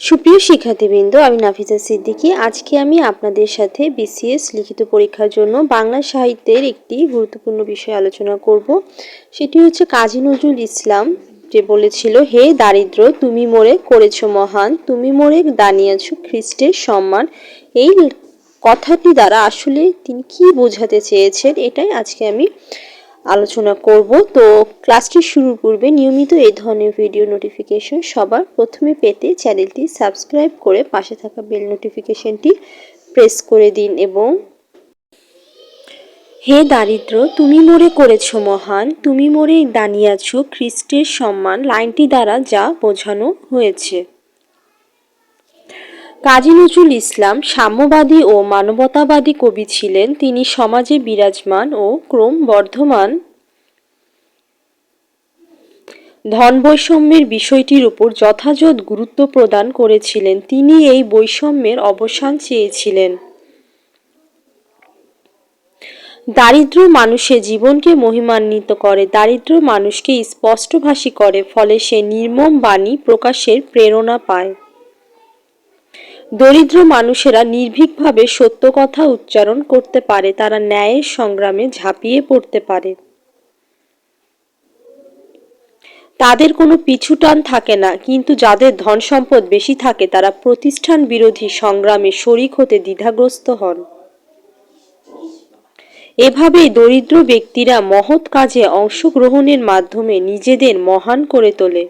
সুপ্রিয় শিক্ষার্থীবৃন্দ, আমি নাফিজা সিদ্দিকী। আজকে আমি আপনাদের সাথে বিসিএস লিখিত পরীক্ষার জন্য বাংলা সাহিত্যের একটি গুরুত্বপূর্ণ বিষয় আলোচনা করব। সেটি হচ্ছে কাজী নজরুল ইসলাম যে বলেছিল, হে দারিদ্র, তুমি মোরে করেছ মহান, তুমি মোরে দানিয়েছ খ্রিস্টের সম্মান। এই কথাটি দ্বারা আসলে তিনি কি বোঝাতে চেয়েছেন, এটাই আজকে আমি আলোচনা করব। তো ক্লাসটি শুরুর পূর্বে নিয়মিত এই ধরনের ভিডিও নোটিফিকেশন সবার প্রথমে পেতে চ্যানেলটি সাবস্ক্রাইব করে পাশে থাকা বেল নোটিফিকেশনটি প্রেস করে দিন এবং হে দারিদ্র, তুমি মোরে করেছ মহান। তুমি মোরে দানিয়াছ খ্রিস্টের সম্মান। লাইনটি দ্বারা যা বোঝানো হয়েছে। কাজী নজরুল ইসলাম সাম্যবাদী ও মানবতাবাদী কবি ছিলেন। তিনি সমাজে বিরাজমান ও ক্রম বর্ধমান ধন বৈষম্যের বিষয়টির উপর যথাযথ গুরুত্ব প্রদান করেছিলেন। তিনি এই বৈষম্যের অবসান চেয়েছিলেন। দারিদ্র মানুষের জীবনকে মহিমান্বিত করে, দারিদ্র মানুষকে স্পষ্টভাষী করে, ফলে সে নির্মম বাণী প্রকাশের প্রেরণা পায়। দরিদ্র মানুষেরা নির্ভীকভাবে সত্য কথা উচ্চারণ করতে পারে, তারা ন্যায়ের সংগ্রামে ঝাঁপিয়ে পড়তে পারে। তাদের কোনো পিছুটান থাকে না, কিন্তু যাদের ধন সম্পদ বেশি থাকে, তারা প্রতিষ্ঠান বিরোধী সংগ্রামে শরিক হতে দ্বিধাগ্রস্ত হন। এভাবেই দরিদ্র ব্যক্তিরা মহৎ কাজে অংশগ্রহণের মাধ্যমে নিজেদের মহান করে তোলে।